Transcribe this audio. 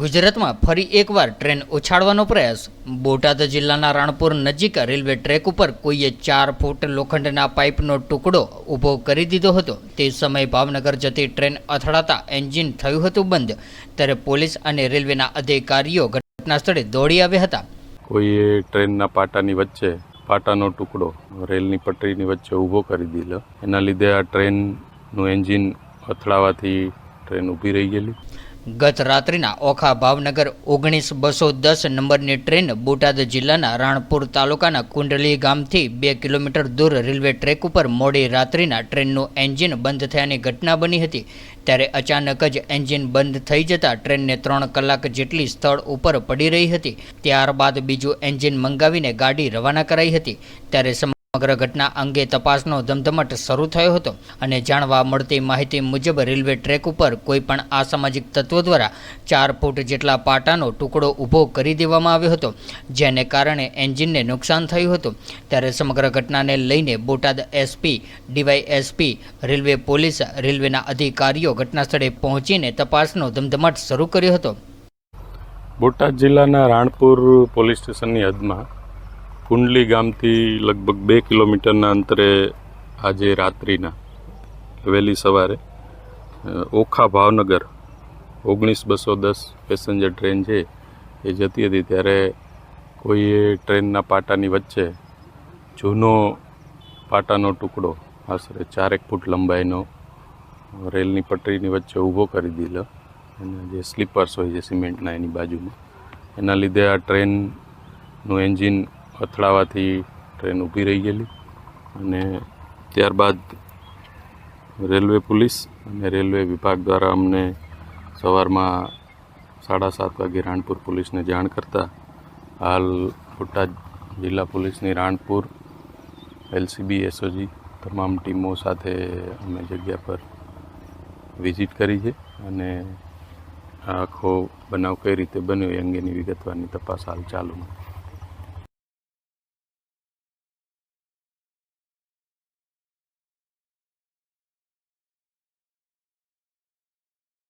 ગુજરાતમાં ફરી એકવાર ટ્રેન ઉછાળવાનો પ્રયાસ. બોટાદ જિલ્લાના રાણપુર નજીક રેલવે ટ્રેક ઉપર કોઈએ ચાર ફૂટ લોખંડના પાઇપનો ટુકડો ઊભો કરી દીધો હતો. તે સમયે ભાવનગર જતી ટ્રેન અથડાતા એન્જિન થયું હતું બંધ. ત્યારે પોલીસ અને રેલવેના અધિકારીઓ ઘટના સ્થળે દોડી આવ્યા હતા. કોઈએ ટ્રેનના પાટાની વચ્ચે પાટાનો ટુકડો રેલની પટરીની વચ્ચે ઊભો કરી દીધો. એના લીધે આ ટ્રેનનું એન્જિન અથડાવાથી ટ્રેન ઊભી રહી ગયેલી. ગત રાત્રિના ઓખા ભાવનગર ઓગણીસ બસો દસ નંબરની ટ્રેન બોટાદ જિલ્લાના રાણપુર તાલુકાના કુંડલી ગામથી બે કિલોમીટર દૂર રેલવે ટ્રેક ઉપર મોડી રાત્રિના ટ્રેનનું એન્જિન બંધ થયાની ઘટના બની હતી. ત્યારે અચાનક જ એન્જિન બંધ થઈ જતાં ટ્રેનને ત્રણ કલાક જેટલી સ્થળ ઉપર પડી રહી હતી. ત્યારબાદ બીજું એન્જિન મંગાવીને ગાડી રવાના કરાઈ હતી. ત્યારે સમગ્ર ઘટના અંગે તપાસનો ધમધમટ શરૂ થયો હતો અને જાણવા મળતી માહિતી મુજબ રેલવે ટ્રેક ઉપર કોઈપણ અસામાજિક તત્વો દ્વારા ચાર ફૂટ જેટલા પાટાનો ટુકડો ઊભો કરી દેવામાં આવ્યો હતો, જેને કારણે એન્જિનને નુકસાન થયું હતું. ત્યારે સમગ્ર ઘટનાને લઈને Botad SP, DYSP, railway police, રેલવેના અધિકારીઓ ઘટના સ્થળે પહોંચીને તપાસનો ધમધમાટ શરૂ કર્યો હતો. બોટાદ જિલ્લાના રાણપુર પોલીસ સ્ટેશનની હદમાં કુંડલી ગામથી લગભગ બે કિલોમીટરના અંતરે આજે રાત્રિના, વહેલી સવારે ઓખા ભાવનગર, ઓગણીસ બસો દસ પેસેન્જર ટ્રેન છે, એ જતી હતી ત્યારે કોઈએ ટ્રેનના પાટાની વચ્ચે જૂનો પાટાનો ટુકડો, આશરે ચારેક ફૂટ લંબાઈનો, રેલની પટરીની વચ્ચે ઊભો કરી દીધો અને જે સ્લીપર્સ હોય છે સિમેન્ટના એની બાજુમાં, એના લીધે આ ટ્રેનનું એન્જિન અથડાવાથી ટ્રેન ઊભી રહી ગયેલી અને ત્યારબાદ રેલવે પોલીસ અને રેલવે વિભાગ દ્વારા અમને સવારમાં સાડા સાત વાગે રાણપુર પોલીસને જાણ કરતાં હાલ બોટાદ જિલ્લા પોલીસની રાણપુર, એલસીબી, એસઓજી તમામ ટીમો સાથે અમે જગ્યા પર વિઝિટ કરી છે અને આખો બનાવ કઈ રીતે બન્યો એ અંગેની વિગતવારની તપાસ હાલ ચાલુમાં.